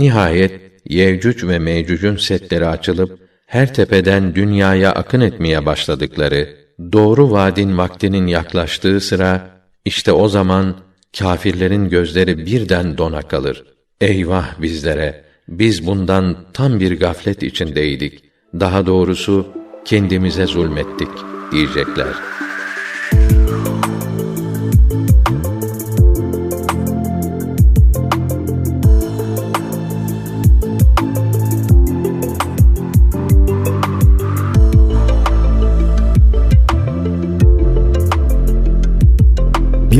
Nihayet Yevcüc ve Mevcüc'ün setleri açılıp her tepeden dünyaya akın etmeye başladıkları, doğru vadin vaktinin yaklaştığı sıra işte o zaman kâfirlerin gözleri birden dona kalır. Eyvah bizlere! Biz bundan tam bir gaflet içindeydik. Daha doğrusu kendimize zulmettik diyecekler.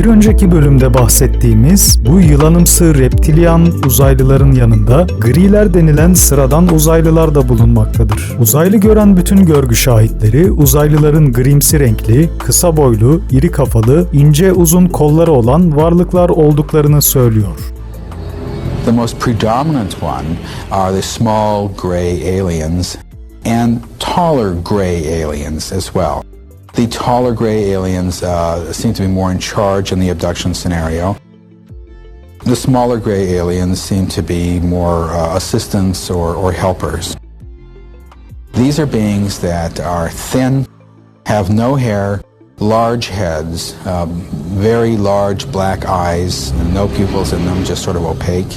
Bir önceki bölümde bahsettiğimiz bu yılanımsı reptilyan uzaylıların yanında griler denilen sıradan uzaylılar da bulunmaktadır. Uzaylı gören bütün görgü şahitleri uzaylıların grimsi renkli, kısa boylu, iri kafalı, ince uzun kolları olan varlıklar olduklarını söylüyor. The most predominant one are the small gray aliens and taller gray aliens as well. The taller gray aliens uh, seem to be more in charge in the abduction scenario. The smaller gray aliens seem to be more uh, assistants or, or helpers. These are beings that are thin, have no hair, large heads, um, very large black eyes, no pupils in them, just sort of opaque.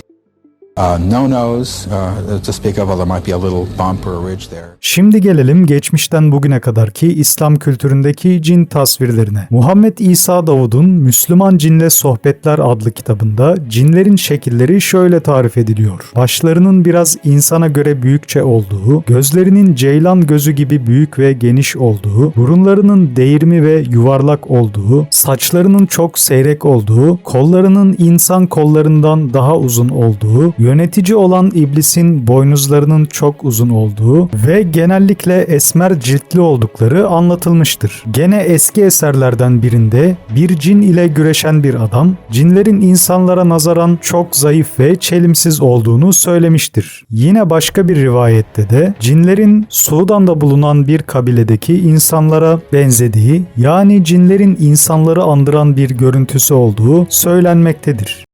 Şimdi gelelim geçmişten bugüne kadarki İslam kültüründeki cin tasvirlerine. Muhammed İsa Davud'un Müslüman Cinle Sohbetler adlı kitabında cinlerin şekilleri şöyle tarif ediliyor. Başlarının biraz insana göre büyükçe olduğu, gözlerinin ceylan gözü gibi büyük ve geniş olduğu, burunlarının değirmi ve yuvarlak olduğu, saçlarının çok seyrek olduğu, kollarının insan kollarından daha uzun olduğu, yönetici olan iblisin boynuzlarının çok uzun olduğu ve genellikle esmer ciltli oldukları anlatılmıştır. Gene eski eserlerden birinde bir cin ile güreşen bir adam, cinlerin insanlara nazaran çok zayıf ve çelimsiz olduğunu söylemiştir. Yine başka bir rivayette de cinlerin Sudan'da bulunan bir kabiledeki insanlara benzediği yani cinlerin insanları andıran bir görüntüsü olduğu söylenmektedir.